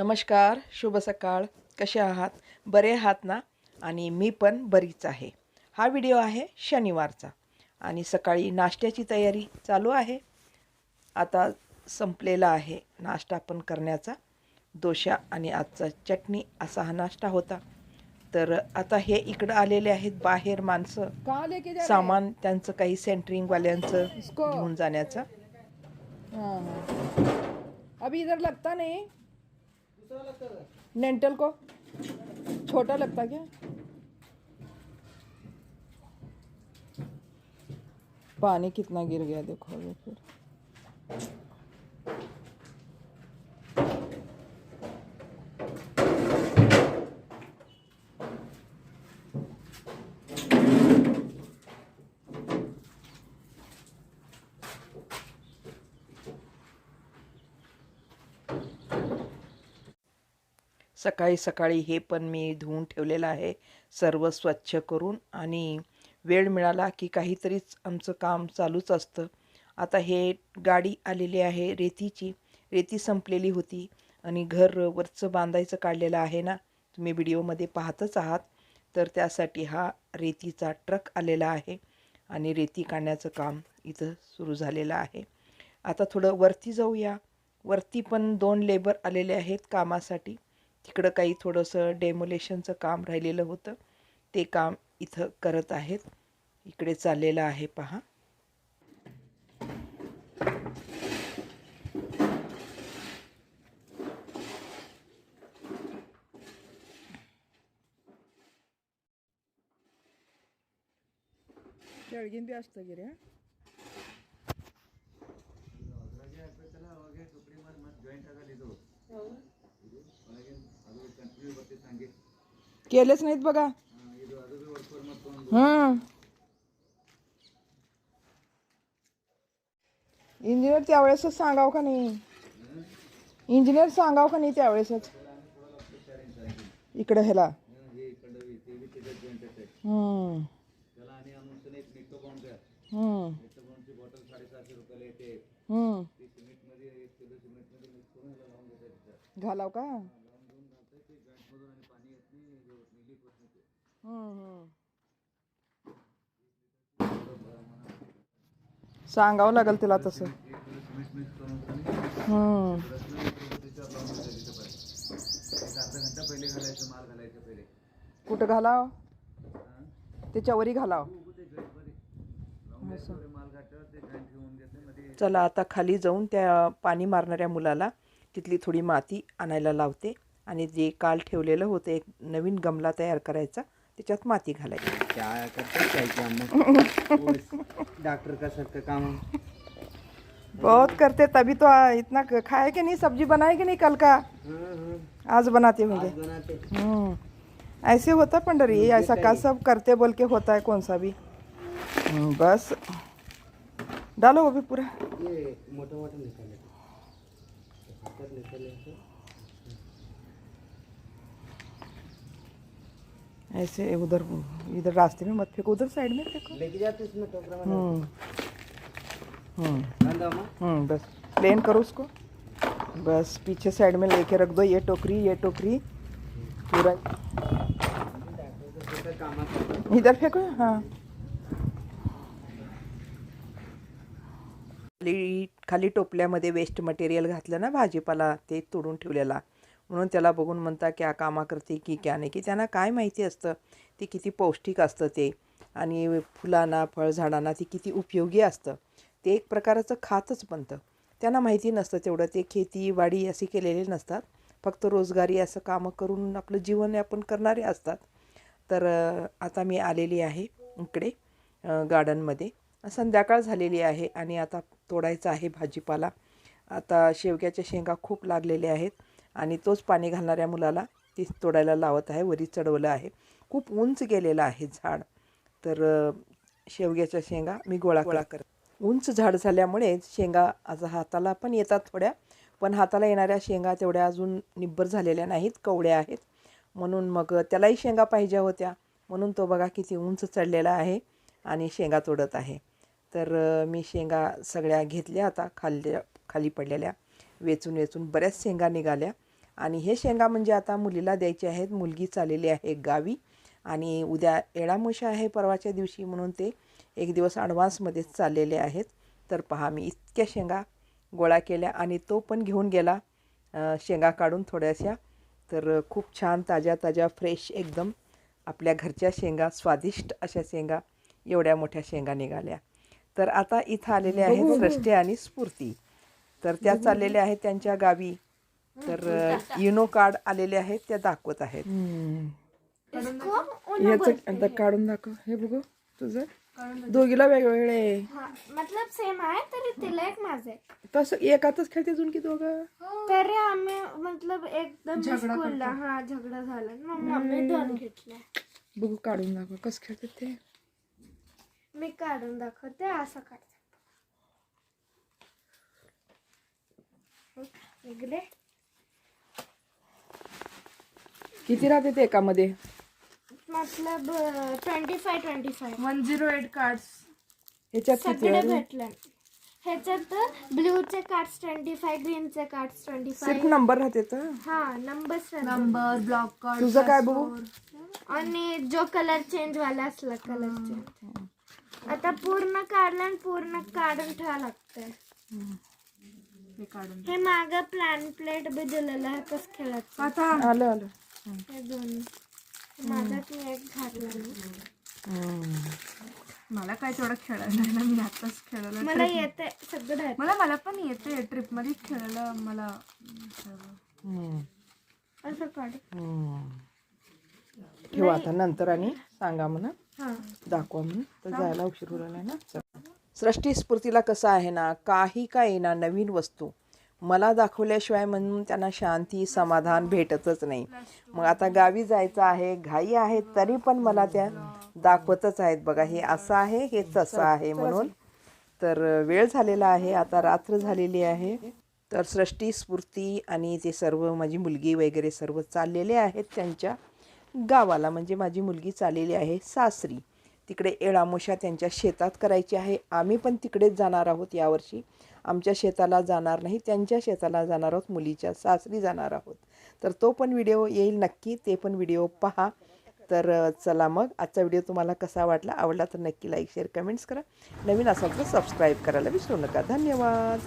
नमस्कार शुभ सकाळ. कसे आहात? बरे आहात ना? आणि मी पण बरीच आहे. हा व्हिडिओ आहे शनिवारचा आणि सकाळी नाश्त्याची तयारी चालू आहे. आता संपलेला आहे नाश्ता पण करण्याचा. डोशा आणि आजचा चटणी असा हा नाश्ता होता. तर आता हे इकडं आलेले आहेत बाहेर माणसं. सामान त्यांचं काही सेंटरिंगवाल्यांचं? घेऊन जाण्याचं. अभी इधर लगता नहीं? डेंटल को? छोटा लगता क्या? पानी कितना गिर गया देखो अभी फिर। सकाळी सकाळी हे पण मी धुवून ठेवलेलं आहे. सर्व स्वच्छ करून आणि वेळ मिळाला की काहीतरीच आमचं काम चालूच असतं. आता हे गाडी आलेली आहे रेतीची. रेती संपलेली होती आणि घर वरचं बांधायचं काढलेलं आहे ना. तुम्ही व्हिडिओमध्ये पाहतच आहात. तर त्यासाठी हा रेतीचा ट्रक आलेला आहे आणि रेती काढण्याचं काम इथं सुरू झालेलं आहे. आता थोडं वरती जाऊया. वरती पण दोन लेबर आलेले आहेत कामासाठी. तिकडं काही थोडंसं डेमोलेशनचं काम राहिलेलं होतं. ते काम इथं करत आहेत. इकडे चाललेलं आहे पहा. केळगीन असतं गिरे जॉईंट केलेच नाहीत बघा. हम्म. इंजिनियर त्यावेळेसच सांगाव का नाही? इंजिनियर सांगाव का नाही त्यावेळेसच? इकडं ह्याला. घालाव का? सांगावं लागेल तिला तसं. कुठं घालाव? त्याच्यावरही घालाव. चला आता खाली जाऊन त्या पाणी मारणाऱ्या मुलाला तिथली थोडी माती आणायला लावते. आणि जे काल ठेवलेलं होतं एक नवीन गमला तयार करायचा. त्याच्यात माती घालायची. क्या करते डॉक्टर का सबका काम बहुत करते तभी तो इतना खाए कि नहीं सब्ज़ी बनाए कि नहीं कल का? हाँ, हाँ, आज बनाते होंगे। हम्म. ऐसे होता पंडरी ऐसा का सब करते बोल के होता है कौन सा भी। हम्म, बस। डालो वो भी पूरा। ये मोटा मोटा निकाले ऐसे उधर इधर रास्ते में मत फेंको उधर साइड में फेंको। लेके जाते इसमें टोकरा में हम्म। हम्म। बंद अम्मा हम्म बस। प्लेन करो उसको। बस पीछे साइड में लेके रख दो ये टोकरी ये टोकरी। पूरा। इधर फेंको हाँ। खाली खाली टोपल्यामध्ये वेस्ट मटेरियल घातलं ना भाजीपाला ते तोडून ठेवलेला. म्हणून त्याला बघून म्हणता क्या कामा करते की क्या नाही की त्यांना काय माहिती असतं ते किती पौष्टिक असतं ते. आणि फुलांना फळझाडांना ते किती उपयोगी असतं. ते एक प्रकारचं खातच बनतं. त्यांना माहिती नसतं तेवढं. ते खेती वाडी असे केलेले नसतात. फक्त रोजगारी असं कामं करून आपलं जीवनयापन करणारे असतात. तर आता मी आलेली आहे इकडे गार्डनमध्ये. संध्याकाळ झालेली आहे आणि आता तोडायचा आहे भाजीपाला. आता शेवग्याच्या शेंगा खूप लागलेल्या आहेत. आणि तोच पाणी घालणाऱ्या मुलाला ती तोडायला लावत आहे वरी चढवलं आहे. खूप उंच गेलेलं आहे झाड. तर शेवग्याच्या शेंगा मी गोळा गोळा करत. उंच झाड झाल्यामुळे शेंगा आज हाताला पण येतात थोड्या पण हाताला येणाऱ्या शेंगा तेवढ्या अजून निब्बर झालेल्या नाहीत कवड्या आहेत. म्हणून मग त्यालाही शेंगा पाहिजे होत्या. म्हणून तो बघा किती उंच चढलेला आहे आणि शेंगा तोडत आहे. तर मी शेंगा सगळ्या घेतल्या आता खाल्ल्या खाली पडलेल्या. वेचून वेचून बऱ्याच शेंगा निघाल्या. आणि हे शेंगा म्हणजे आता मुलीला द्यायचे आहेत. मुलगी चाललेली आहे गावी. आणि उद्या एळामोशा आहे परवाच्या दिवशी म्हणून ते एक दिवस ॲडव्हान्समध्येच चाललेले आहेत. तर पहा मी इतक्या शेंगा गोळा केल्या आणि तो पण घेऊन गेला शेंगा काढून थोड्याशा. तर खूप छान ताज्या ताज्या फ्रेश एकदम आपल्या घरच्या शेंगा स्वादिष्ट अशा शेंगा एवढ्या मोठ्या शेंगा निघाल्या. तर आता इथं आलेले आहेत सृष्टी आणि स्फूर्ती. तर त्या चाललेल्या आहेत त्यांच्या गावी. तर युनो कार्ड आलेले आहेत त्या दाखवत आहेत. याचं काढून दाखव. हे बघू तुझं. दोघीला वेगवेगळे. हा मतलब सेम आहे तरी तिला एक माझे तसं एकातच खेळते अजून की दोघं? तरी आम्ही मतलब एकदम स्कूलला हा झगडा झाला. मग मम्मी दोन घेतले बघू काढून दाखव. कसं खेळतात ते? मी काढून दाखवते असं काढ वेगळे. किती राहते ते एकामध्ये? मतलब twenty five twenty five one zero eight card ह्याच्यात किती सगळे आहे भेटले. ह्याच्यात ब्ल्यूचे कार्ड्स ट्वेंटी फाय ग्रीनचे कार्ड्स ट्वेंटी फाय सिर्फ नंबर राहते तर? हा नंबर नंबर ब्लॉक कार्ड तुझं काय बघू? आणि जो कलर चेंज वाला असला कलर चेंज आता पूर्ण काढलं आणि पूर्ण काढून ठेवा लागतंय. हे काढून हे माग प्लॅन प्लेट बी दिलेलं आहे कसं खेळायचं आता आलं आलं. हे दोन्ही. माझ्यात मी एक घातलं मला काय तेवढं खेळायला नाही ना मी आताच खेळायला मला येते सगळं येतं. मला मला पण येते ट्रिपमध्ये खेळायला मला. असं काढ. ठेवू आता नंतर आणि सांगा म्हणा हा. दाखवा म्हणून. तर जायला उशीर होईल ना. चल. सृष्टी स्फूर्तीला कसं आहे ना काही का येणार नवीन वस्तू. मला दाखवल्याशिवाय म्हणून त्यांना शांती समाधान भेटतच नाही. मग आता गावी जायचं आहे घाई आहे तरी पण मला त्या दाखवतच आहेत बघा हे असं आहे हे तसं आहे म्हणून. तर वेळ झालेला आहे आता रात्र झालेली आहे. तर सृष्टी स्फूर्ती आणि ते सर्व माझी मुलगी वगैरे सर्व चाललेले आहेत त्यांच्या गावाला म्हणजे माझी मुलगी चाललेली आहे सासरी. तिकडे एळामोशा त्यांच्या शेतात करायची आहे. आम्ही पण तिकडेच जाणार आहोत यावर्षी. आमच्या शेताला जाणार नाही त्यांच्या शेताला जाणार आहोत मुलीच्या सासरी जाणार आहोत. तर तो पण व्हिडिओ येईल नक्की ते पण व्हिडिओ पहा. तर चला मग आजचा व्हिडिओ तुम्हाला कसा वाटला आवडला तर नक्की लाईक शेअर कमेंट्स करा. नवीन असाल तर सबस्क्राईब करायला विसरू नका. धन्यवाद.